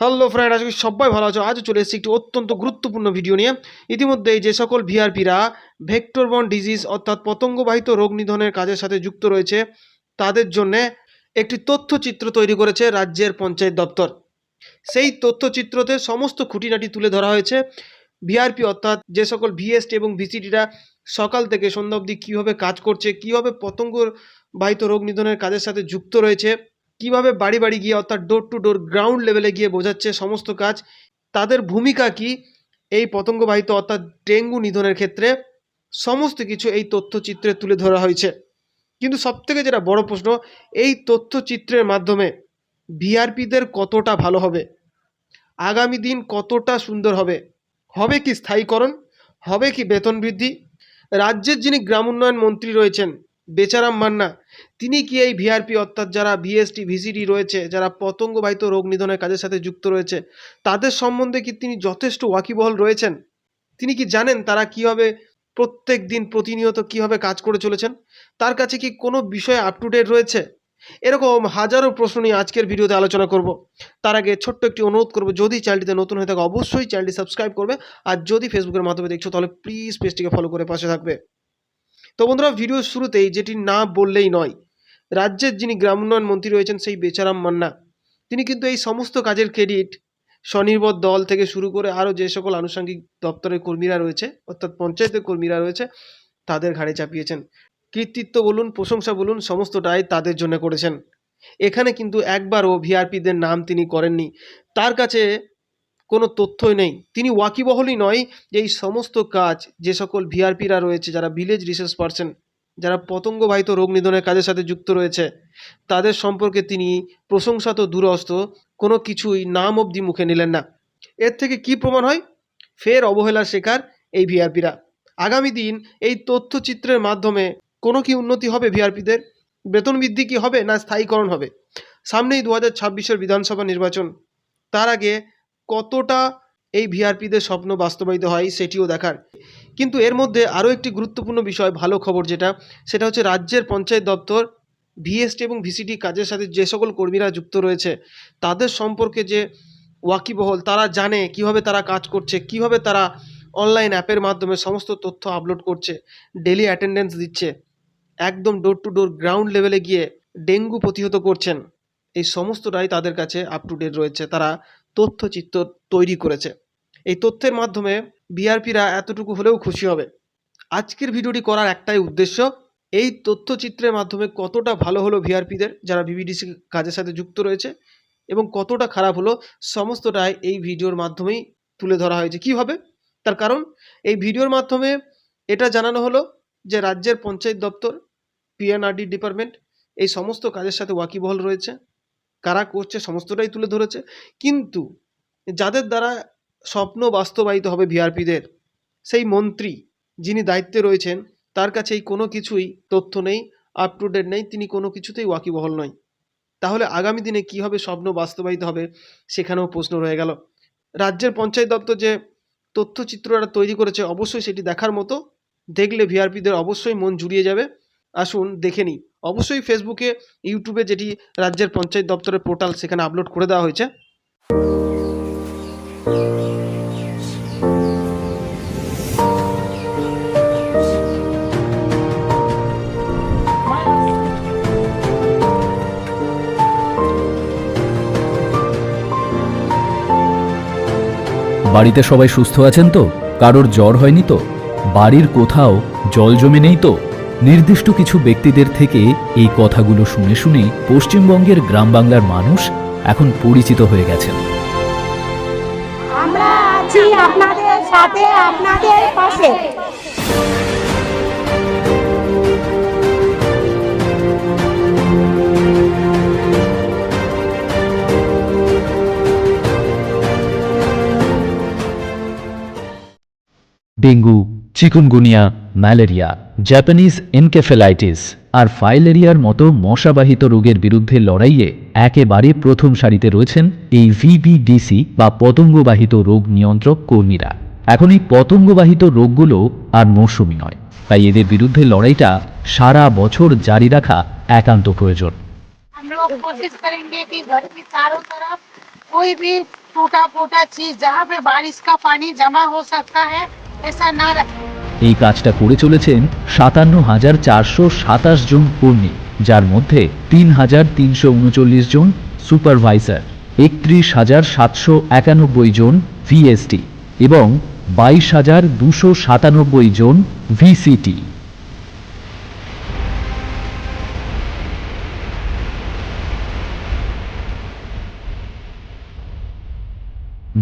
Hello friend আজকে সবাই ভালো আছো। আজও চলে এসেছি একটি অত্যন্ত গুরুত্বপূর্ণ ভিডিও নিয়ে। ইতিমধ্যেই যে সকল ভিআরপিরা ভেক্টরবন ডিজিজ অর্থাৎ পতঙ্গবাহিত রোগ নিধনের কাজের সাথে যুক্ত রয়েছে, তাদের জন্যে একটি তথ্যচিত্র তৈরি করেছে রাজ্যের পঞ্চায়েত দপ্তর। সেই তথ্যচিত্রতে সমস্ত খুঁটিনাটি তুলে ধরা হয়েছে। ভিআরপি অর্থাৎ যে সকল ভিএসটি এবং ভিসিটিরা সকাল থেকে সন্ধ্যা অবধি কীভাবে কাজ করছে, কীভাবে পতঙ্গ বাহিত রোগ নিধনের কাজের সাথে যুক্ত রয়েছে কীভাবে বাড়ি বাড়ি গিয়ে অর্থাৎ ডোর টু ডোর গ্রাউন্ড লেভেলে গিয়ে বোঝাচ্ছে সমস্ত কাজ, তাদের ভূমিকা কি? এই পতঙ্গবাহিত অর্থাৎ ডেঙ্গু নিধনের ক্ষেত্রে সমস্ত কিছু এই তথ্যচিত্রে তুলে ধরা হয়েছে। কিন্তু সবথেকে যেটা বড় প্রশ্ন, এই তথ্যচিত্রের মাধ্যমে ভিআরপিদের কতটা ভালো হবে? আগামী দিন কতটা সুন্দর হবে? হবে কি স্থায়ীকরণ? হবে কি বেতন বৃদ্ধি? রাজ্যের যিনি গ্রাম উন্নয়ন মন্ত্রী রয়েছেন বেচারাম মান্না, তিনি কি এই ভিআরপি অর্থাৎ যারা ভিএসটি, ভিসিডি রয়েছে, যারা পতঙ্গবাহিত রোগ নিধনের কাজের সাথে যুক্ত রয়েছে, তাদের সম্বন্ধে কি তিনি যথেষ্ট ওয়াকিবহল রয়েছেন? তিনি কি জানেন তারা কীভাবে প্রত্যেক দিন প্রতিনিয়ত কীভাবে কাজ করে চলেছেন? তার কাছে কি কোনো বিষয়ে আপ টু ডেট রয়েছে? এরকম হাজারো প্রশ্ন নিয়ে আজকের ভিডিওতে আলোচনা করব। তার আগে ছোট্ট একটি অনুরোধ করব, যদি চ্যানেলটিতে নতুন হয়ে থাকে, অবশ্যই চ্যানেলটি সাবস্ক্রাইব করবে, আর যদি ফেসবুকের মাধ্যমে দেখছ, তাহলে প্লিজ পেজটিকে ফলো করে পাশে থাকবে। তো বন্ধুরা ভিডিওর শুরুতেই যেটি না বললেই নয়, রাজ্যের যিনি গ্রাম উন্নয়ন মন্ত্রী রয়েছেন সেই বেচারাম মান্না। তিনি কিন্তু এই সমস্ত কাজের ক্রেডিট স্বনির্ভর দল থেকে শুরু করে আরও যে সকল আনুষঙ্গিক দপ্তরের কর্মীরা রয়েছে, অর্থাৎ পঞ্চায়েতের কর্মীরা রয়েছে, তাদের ঘাড়ে চাপিয়েছেন। কৃতিত্ব বলুন, প্রশংসা বলুন, সমস্তটাই তাদের জন্য করেছেন। এখানে কিন্তু একবারও ভিআরপিদের নাম তিনি করেননি। তার কাছে কোনো তথ্যই নেই। তিনি ওয়াকিবহলই নয় যে এই সমস্ত কাজ যে সকল ভিআরপিরা রয়েছে, যারা ভিলেজ রিসার্চ পার্সন, যারা পতঙ্গবাহিত রোগ নিধনের কাজের সাথে যুক্ত রয়েছে, তাদের সম্পর্কে তিনি প্রশংসা তো দূরস্থ কোনো কিছুই নাম অবধি মুখে নিলেন না। এর থেকে কি প্রমাণ হয়? ফের অবহেলার শেখার এই ভিআরপিরা। আগামী দিন এই তথ্যচিত্রের মাধ্যমে কোনো কি উন্নতি হবে ভিআরপিদের? বেতন বৃদ্ধি কি হবে না স্থায়ীকরণ হবে? সামনেই দু হাজার ছাব্বিশের বিধানসভা নির্বাচন। তার আগে কতটা এই ভিআরপিদের স্বপ্ন বাস্তবায়িত হয় সেটিও দেখার। কিন্তু এর মধ্যে আরও একটি গুরুত্বপূর্ণ বিষয়, ভালো খবর যেটা, সেটা হচ্ছে রাজ্যের পঞ্চায়েত দপ্তর, ভিএসটি এবং ভিসিটি কাজের সাথে যে সকল কর্মীরা যুক্ত রয়েছে, তাদের সম্পর্কে যে ওয়াকিবহল, তারা জানে কীভাবে তারা কাজ করছে, কীভাবে তারা অনলাইন অ্যাপের মাধ্যমে সমস্ত তথ্য আপলোড করছে ডেলি অ্যাটেন্ডেন্স দিচ্ছে, একদম ডোর টু ডোর গ্রাউন্ড লেভেলে গিয়ে ডেঙ্গু প্রতিহত করছেন, এই সমস্তটাই তাদের কাছে আপ টু ডেট রয়েছে। তারা তথ্যচিত্র তৈরি করেছে। এই তথ্যের মাধ্যমে বিআরপিরা এতটুকু হলেও খুশি হবে। আজকের ভিডিওটি করার একটাই উদ্দেশ্য, এই তথ্যচিত্রের মাধ্যমে কতটা ভালো হলো ভিআরপিদের যারা বিবিডিসি কাজের সাথে যুক্ত রয়েছে, এবং কতটা খারাপ হলো সমস্তটাই এই ভিডিওর মাধ্যমেই তুলে ধরা হয়েছে। কীভাবে তার কারণ, এই ভিডিওর মাধ্যমে এটা জানানো হলো যে রাজ্যের পঞ্চায়েত দপ্তর পিএনআরডি ডিপার্টমেন্ট, এই সমস্ত কাজের সাথে ওয়াকিবহল রয়েছে। কারা করছে, সমস্তটাই তুলে ধরেছে। কিন্তু যাদের দ্বারা স্বপ্ন বাস্তবায়িত হবে ভিআরপিদের, সেই মন্ত্রী যিনি দায়িত্বে রয়েছেন, তার কাছে এই কোনো কিছুই তথ্য নেই আপ টু ডেট নেই, তিনি কোনো কিছুতেই ওয়াকিবহল নয়। তাহলে আগামী দিনে কী হবে, স্বপ্ন বাস্তবায়িত হবে, সেখানেও প্রশ্ন রয়ে গেল। রাজ্যের পঞ্চায়েত দপ্তর যে তথ্যচিত্রটা তৈরি করেছে, অবশ্যই সেটি দেখার মতো। দেখলে ভিআরপিদের অবশ্যই মন জুড়িয়ে যাবে। আসুন দেখে নিই। অবশ্যই ফেসবুকে ইউটিউবে যেটি রাজ্যের পঞ্চায়েত দপ্তরের পোর্টাল সেখানে আপলোড করে দেওয়া হয়েছে। বাড়িতে সবাই সুস্থ আছেন তো? কারোর জ্বর হয়নি তো? বাড়ির কোথাও জল জমে নেই তো? নির্দিষ্ট কিছু ব্যক্তিদের থেকে এই কথাগুলো শুনে শুনে পশ্চিমবঙ্গের গ্রাম বাংলার মানুষ এখন পরিচিত হয়ে গেছেন। আমরা আছি আপনাদের সাথে আপনাদের পাশে। Dengue chikungunya malaria Japanese encephalitis আর ফাইলেরিয়ার মতো মশাবাহিত রোগের বিরুদ্ধে লড়াইয়ে একেবারে প্রথম সারিতে রয়েছেন এই ভিবিডিসি বা পতঙ্গবাহিত রোগ নিয়ন্ত্রক কর্মীরা এখন এই পতঙ্গবাহিত রোগগুলো আর মৌসুমি নয় তাই এদের বিরুদ্ধে লড়াইটা সারা বছর জারি রাখা একান্ত প্রয়োজন हम लोग कोशिश करेंगे कि घर के चारों तरफ कोई भी टूटा फूटा चीज जहाँ पे बारिश का पानी जमा हो सकता है ऐसा ना रखें এই কাজটা করে চলেছেন সাতান্ন হাজার চারশো সাতাশ জন কর্মী, যার মধ্যে তিন হাজার তিনশো উনচল্লিশ জন সুপারভাইজার, একত্রিশ হাজার সাতশো একানব্বই জন ভিএসটি এবং বাইশ হাজার দুশো সাতানব্বই জন ভিসিটি।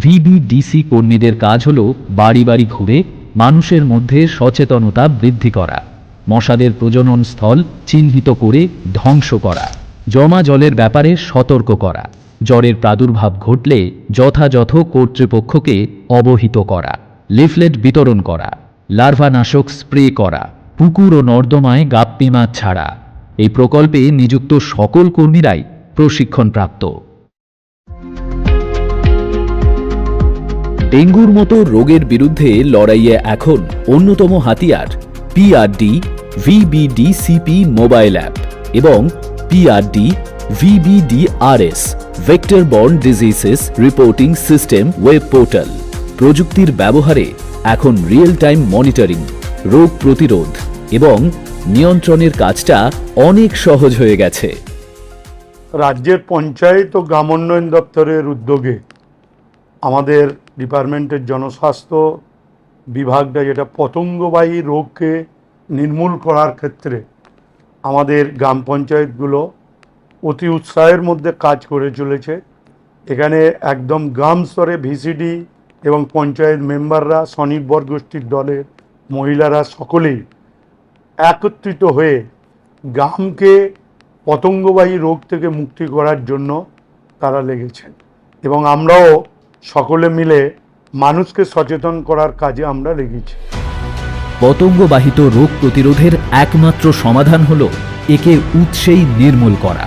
ভিবিডিসি কর্মীদের কাজ হল বাড়ি বাড়ি ঘুরে মানুষের মধ্যে সচেতনতা বৃদ্ধি করা, মশাদের প্রজনন স্থল চিহ্নিত করে ধ্বংস করা, জমা জলের ব্যাপারে সতর্ক করা, জ্বরের প্রাদুর্ভাব ঘটলে যথাযথ কর্তৃপক্ষকে অবহিত করা, লিফলেট বিতরণ করা, লার্ভানাশক স্প্রে করা, পুকুর ও নর্দমায় গাপ্পি মাছ ছাড়া। এই প্রকল্পে নিযুক্ত সকল কর্মীরাই প্রশিক্ষণপ্রাপ্ত। ডেঙ্গুর মতো রোগের বিরুদ্ধে লড়াইয়ে এখন অন্যতম হাতিয়ার পিআরডি ভিবিডিসিপি মোবাইল অ্যাপ এবং PRD VBDRS vector borne diseases reporting system web portal প্রযুক্তির ব্যবহারে এখন রিয়েল টাইম মনিটরিং রোগ প্রতিরোধ এবং নিয়ন্ত্রণের কাজটা অনেক সহজ হয়ে গেছে। রাজ্যের পঞ্চায়েত ও গ্রামোন্নয়ন দপ্তরের উদ্যোগে আমাদের ডিপার্টমেন্টের জনস্বাস্থ্য বিভাগটা যেটা পতঙ্গবাহী রোগকে নির্মূল করার ক্ষেত্রে আমাদের গ্রাম পঞ্চায়েতগুলো অতি উৎসাহের মধ্যে কাজ করে চলেছে। এখানে একদম গ্রাম স্তরে ভিসিডি এবং পঞ্চায়েত মেম্বাররা, স্বনির্ভর গোষ্ঠীর দলের মহিলারা সকলেই একত্রিত হয়ে গ্রামকে পতঙ্গবাহী রোগ থেকে মুক্তি করার জন্য তারা লেগেছেন। এবং আমরাও সকলে মিলে মানুষকে সচেতন করার কাজে আমরা লেগেছি। পতঙ্গবাহিত রোগ প্রতিরোধের একমাত্র সমাধান হল একে উৎসেই নির্মূল করা।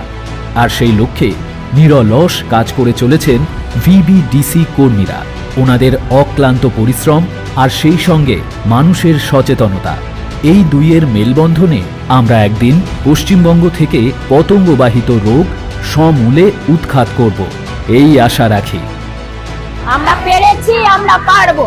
আর সেই লক্ষ্যে নিরলস কাজ করে চলেছেন ভিবিডিসি কর্মীরা। ওনাদের অক্লান্ত পরিশ্রম আর সেই সঙ্গে মানুষের সচেতনতা। এই দুইয়ের মেলবন্ধনে আমরা একদিন পশ্চিমবঙ্গ থেকে পতঙ্গবাহিত রোগ সমূলে উৎখাত করব। এই আশা রাখি। আমরা পেরেছি আমরা পারব।